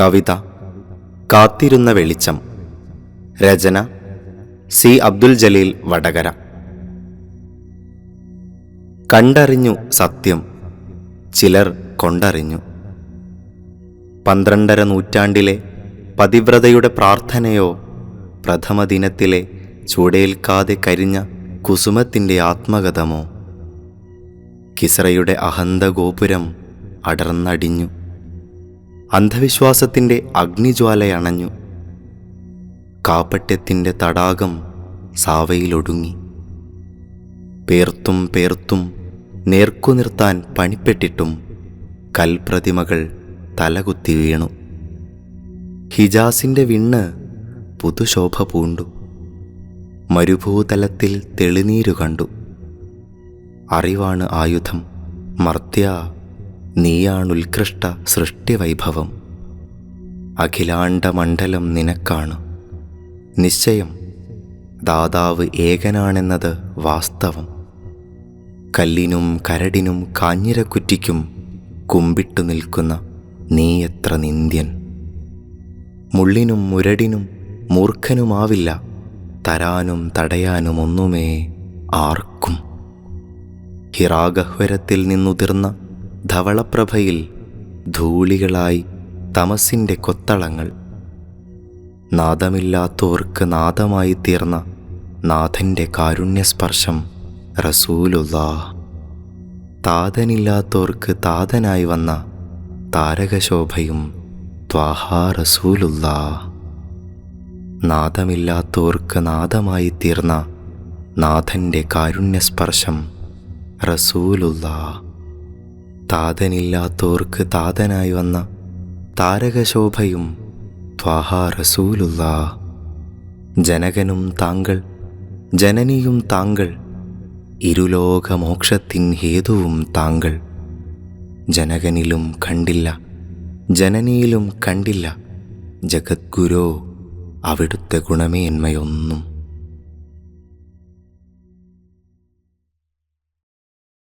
കവിത കാത്തിരുന്ന വെളിച്ചം. രചന സി അബ്ദുൽ ജലീൽ വടകര. കണ്ടറിഞ്ഞു സത്യം ചിലർ കൊണ്ടറിഞ്ഞു. പന്ത്രണ്ടര നൂറ്റാണ്ടിലെ പതിവ്രതയുടെ പ്രാർത്ഥനയോ പ്രഥമ ദിനത്തിലെ ചൂടേൽക്കാതെ കരിഞ്ഞ കുസുമത്തിന്റെ ആത്മകഥമോ. കിസ്രയുടെ അഹന്ത ഗോപുരം അടർന്നടിഞ്ഞു. അന്ധവിശ്വാസത്തിന്റെ അഗ്നിജ്വാലയണഞ്ഞു. കാപ്പട്യത്തിന്റെ തടാകം സാവയിലൊടുങ്ങി. പേർത്തും പേർത്തും നേർക്കുനിർത്താൻ പണിപ്പെട്ടിട്ടും കൽപ്രതിമകൾ തലകുത്തി വീണു. ഹിജാസിന്റെ വിണ്ണ് പുതുശോഭ പൂണ്ടു. മരുഭൂതലത്തിൽ തെളിനീരു കണ്ടു. അറിവാണ് ആയുധം. മർത്യ നീയാണുത്കൃഷ്ട സൃഷ്ടിവൈഭവം. അഖിലാണ്ടമണ്ഡലം നിനക്കാണ്. നിശ്ചയം ദാതാവ് ഏകനാണെന്നത് വാസ്തവം. കല്ലിനും കരടിനും കാഞ്ഞിരക്കുറ്റിക്കും കുമ്പിട്ടു നിൽക്കുന്ന നീ എത്ര നിന്ദ്യൻ. മുള്ളിനും മുരടിനും മൂർഖനുമാവില്ല തരാനും തടയാനും ഒന്നുമേ ആർക്കും. ഹിറാഗഹ്വരത്തിൽ നിന്നുതിർന്ന ധവളപ്രഭയിൽ ധൂളികളായി തമസിന്റെ കൊത്തളങ്ങൾ. നാദമില്ലാത്തോർക്ക് നാദമായി തീർന്ന നാഥന്റെ കാരുണ്യസ്പർശം റസൂലുല്ലാ താതനില്ലാത്തോർക്ക് താതനായി വന്ന താരകശോഭയും ത്വാഹാ റസൂലുല്ലാ നാദമില്ലാത്തോർക്ക് നാദമായി തീർന്ന നാഥന്റെ കാരുണ്യസ്പർശം റസൂലുല്ലാ താതനില്ലാത്തോർക്ക് താതനായി വന്ന താരകശോഭയും ത്വാഹാ റസൂലുള്ള ജനകനും താങ്കൾ ജനനിയും താങ്കൾ ഇരുലോകമോക്ഷത്തിൻ ഹേതുവും താങ്കൾ. ജനകനിലും കണ്ടില്ല ജനനിയിലും കണ്ടില്ല ജഗദ്ഗുരോ അവിടുത്തെ ഗുണമേന്മയൊന്നും.